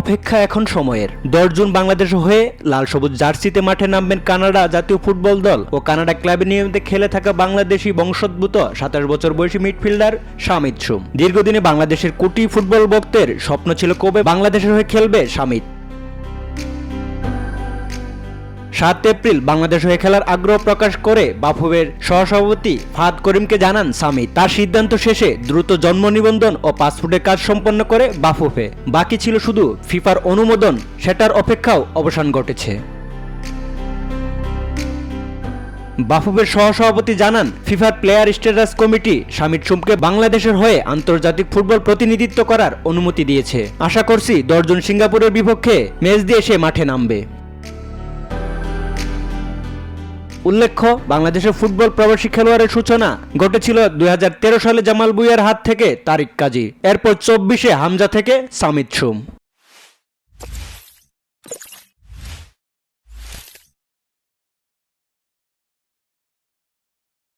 অপেক্ষা এখন সময়ের। দশ জুন বাংলাদেশ হয়ে লাল সবুজ জার্সিতে মাঠে নামবেন কানাডা জাতীয় ফুটবল দল ও কানাডা ক্লাবে নিয়মিত খেলে থাকা বাংলাদেশি বংশোদ্ভূত সাতাশ বছর বয়সী মিডফিল্ডার সামিত সুম। দীর্ঘদিনে বাংলাদেশের কোটি ফুটবল ভক্তের স্বপ্ন ছিল কবে বাংলাদেশের হয়ে খেলবে শামিদ। সাত এপ্রিল বাংলাদেশ হয়ে খেলার আগ্রহ প্রকাশ করে বাফুবের সহসভাপতি ফাহাদ করিমকে জানান, সামি, তার সিদ্ধান্ত শেষে দ্রুত জন্ম নিবন্ধন ও পাসপোর্টের কাজ সম্পন্ন করে বাফুফে। বাকি ছিল শুধু ফিফার অনুমোদন, সেটার অপেক্ষাও অবসান ঘটেছে। বাফুফের সহসভাপতি জানান, ফিফার প্লেয়ার স্ট্যাটাস কমিটি শামিদ সুমকে বাংলাদেশের হয়ে আন্তর্জাতিক ফুটবল প্রতিনিধিত্ব করার অনুমতি দিয়েছে। আশা করছি দশজন সিঙ্গাপুরের বিপক্ষে ম্যাচ দিয়ে সে মাঠে নামবে। উল্লেখ্য, বাংলাদেশের ফুটবল প্রবাসী খেলোয়াড়ের সূচনা ঘটেছিল দুই হাজার তেরো সালে জামাল বুইয়ার হাত থেকে তারিক কাজী। এরপর চব্বিশে হামজা থেকে সামিদ সুম